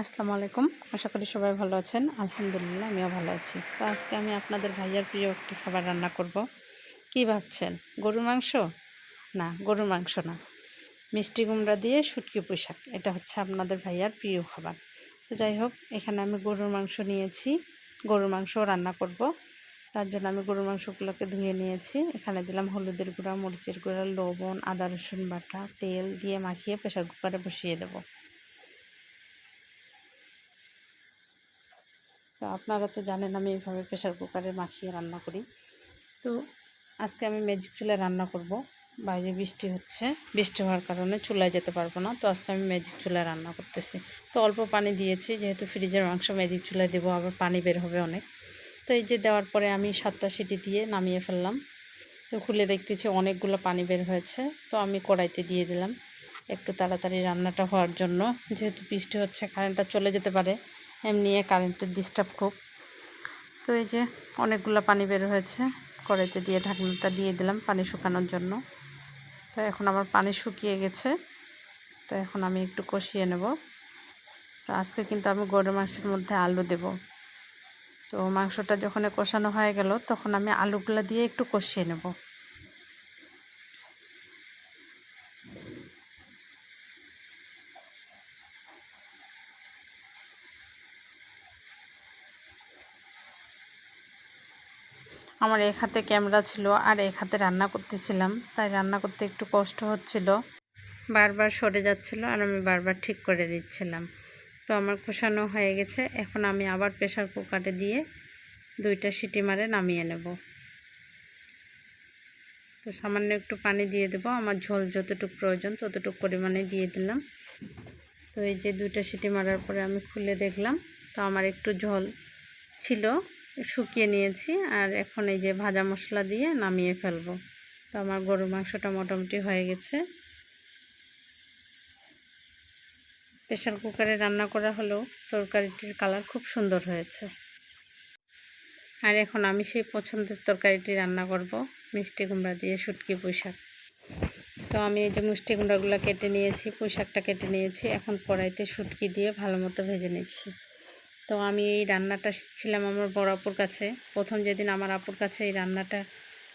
আসসালামু আলাইকুম। আশা করি সবাই ভালো আছেন। আলহামদুলিল্লাহ, আমিও ভালো আছি। তো আজকে আমি আপনাদের ভাইয়ার প্রিয় একটি খাবার রান্না করব। কি ভাবছেন? গরুর মাংস? না, গরুর মাংস না। মিষ্টি কুমড়া দিয়ে শুটকি পোশাক এটা হচ্ছে আপনাদের ভাইয়ার প্রিয় খাবার। তো যাই হোক, এখানে আমি গরুর মাংস নিয়েছি। গরুর মাংস রান্না করব। তার জন্য আমি গরুর মাংসগুলোকে ধুয়ে নিয়েছি। এখানে দিলাম হলুদের গুঁড়া, মরিচের গুঁড়া, লবণ, আদা রসুন বাটা, তেল দিয়ে মাখিয়ে প্রেশার কুকারে বসিয়ে দেবো। তো আপনারা তো জানেন আমি এইভাবে প্রেশার কুকারে মাখিয়ে রান্না করি। তো আজকে আমি ম্যাজিক চুলায় রান্না করব। বাইরে বৃষ্টি হচ্ছে, বৃষ্টি হওয়ার কারণে চুলায় যেতে পারব না। তো আজকে আমি ম্যাজিক চুলায় রান্না করতেছি। তো অল্প পানি দিয়েছি, যেহেতু ফ্রিজের মাংস ম্যাজিক চুলায় দেবো, আবার পানি বের হবে অনেক। তো এই যে দেওয়ার পরে আমি সাতটা সিটি দিয়ে নামিয়ে ফেললাম। তো খুলে দেখতেছি অনেকগুলো পানি বের হয়েছে। তো আমি কড়াইতে দিয়ে দিলাম। একটু তাড়াতাড়ি রান্নাটা হওয়ার জন্য। যেহেতু বৃষ্টি হচ্ছে কারেন্টটা চলে যেতে পারে। এমনি কারেন্টের ডিস্টার্ব খুব। তো এই যে অনেকগুলো পানি বের হয়েছে, কড়াইতে দিয়ে ঢাকনাটা দিয়ে দিলাম পানি শুকানোর জন্য। তো এখন আমার পানি শুকিয়ে গেছে, তো এখন আমি একটু কষিয়ে নেব। তো আজকে কিন্তু আমি গরুর মাংসের মধ্যে আলু দেব। তো মাংসটা যখন কষানো হয়ে গেল, তখন আমি আলুগুলো দিয়ে একটু কষিয়ে নেব। আমার এক হাতে ক্যামেরা ছিল আর এক হাতে রান্না করতেছিলাম, তাই রান্না করতে একটু কষ্ট হচ্ছিল। বারবার সরে যাচ্ছিল আর আমি বারবার ঠিক করে দিচ্ছিলাম তো আমার কষানো হয়ে গেছে, এখন আমি আবার প্রেশার কুকারে দিয়ে দুইটা সিটি মারে নামিয়ে নেব। তো সামান্য একটু পানি দিয়ে দেবো, আমার ঝোল যতটুকু প্রয়োজন ততটুকু পরিমাণে দিয়ে দিলাম। তো এই যে দুইটা সিটি মারার পরে আমি খুলে দেখলাম, তো আমার একটু ঝোল ছিল শুকিয়ে নিয়েছি আর এখন এই যে ভাজা মশলা দিয়ে নামিয়ে ফেলব। তো আমার গরুর মাংসটা মোটামুটি হয়ে গেছে। প্রেশার কুকারে রান্না করা হলেও তরকারিটির কালার খুব সুন্দর হয়েছে। আর এখন আমি সেই পছন্দের তরকারিটি রান্না করব, মিষ্টি কুমড়া দিয়ে শুটকি পুঁইশাক। তো আমি এই যে মিষ্টি কুমড়াগুলো কেটে নিয়েছি, পুঁইশাকটা কেটে নিয়েছি, এখন কড়াইতে শুটকি দিয়ে ভালো মতো ভেজে নিচ্ছি। তো আমি এই রান্নাটা শিখছিলাম আমার বড় আপুর কাছে। প্রথম যেদিন আমার আপুর কাছে এই রান্নাটা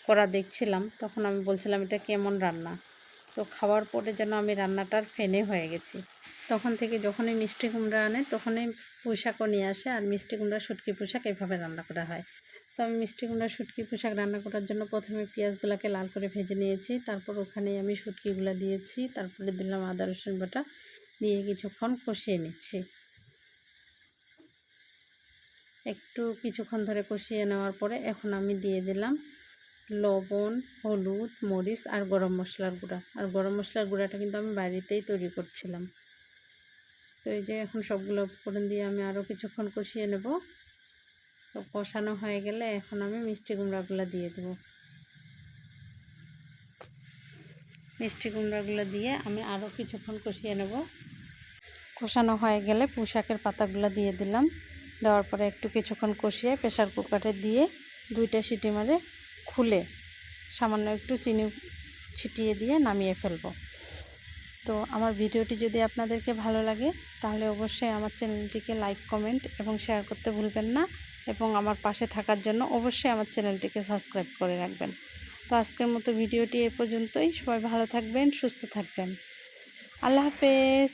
করা দেখছিলাম, তখন আমি বলছিলাম, এটা কেমন রান্না? তো খাওয়ার পরে যেন আমি রান্নাটার ফেনে হয়ে গেছি। তখন থেকে যখনই মিষ্টি কুমড়া আনে, তখনই পোশাকও নিয়ে আসে, আর মিষ্টি কুমড়া, শুটকি পোশাক এইভাবে রান্না করা হয়। তো আমি মিষ্টি কুমড়া, শুটকি পোশাক রান্না করার জন্য প্রথমে পেঁয়াজগুলোকে লাল করে ভেজে নিয়েছি, তারপর ওখানে আমি শুটকিগুলো দিয়েছি, তারপরে দিলাম আদা, রসুন বাটা, দিয়ে কিছুক্ষণ কষিয়ে নিচ্ছি। একটু কিছুক্ষণ ধরে কষিয়ে নেওয়ার পরে এখন আমি দিয়ে দিলাম লবণ, হলুদ, মরিচ আর গরম মশলার গুঁড়া। আর গরম মশলার গুঁড়াটা কিন্তু আমি বাড়িতেই তৈরি করছিলাম। তো এই যে এখন সবগুলো উপকরণ দিয়ে আমি আরও কিছুক্ষণ কষিয়ে নেব। তো কষানো হয়ে গেলে এখন আমি মিষ্টি কুমড়াগুলো দিয়ে দেবো। মিষ্টি কুমড়াগুলো দিয়ে আমি আরও কিছুক্ষণ কষিয়ে নেব। কষানো হয়ে গেলে পুঁশাকের পাতাগুলো দিয়ে দিলাম। দেওয়ার পরে একটু কিছুক্ষণ কষিয়ে প্রেশার কুকারে দিয়ে দুইটা সিটি মারে খুলে সামান্য একটু চিনি ছিটিয়ে দিয়ে নামিয়ে ফেলব। তো আমার ভিডিওটি যদি আপনাদেরকে ভালো লাগে, তাহলে অবশ্যই আমার চ্যানেলটিকে লাইক কমেন্ট এবং শেয়ার করতে ভুলবেন না এবং আমার পাশে থাকার জন্য অবশ্যই আমার চ্যানেলটিকে সাবস্ক্রাইব করে রাখবেন। তো আজকের মতো ভিডিওটি এ পর্যন্তই। সবাই ভালো থাকবেন, সুস্থ থাকবেন। আল্লাহ হাফেজ।